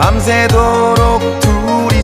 밤새도록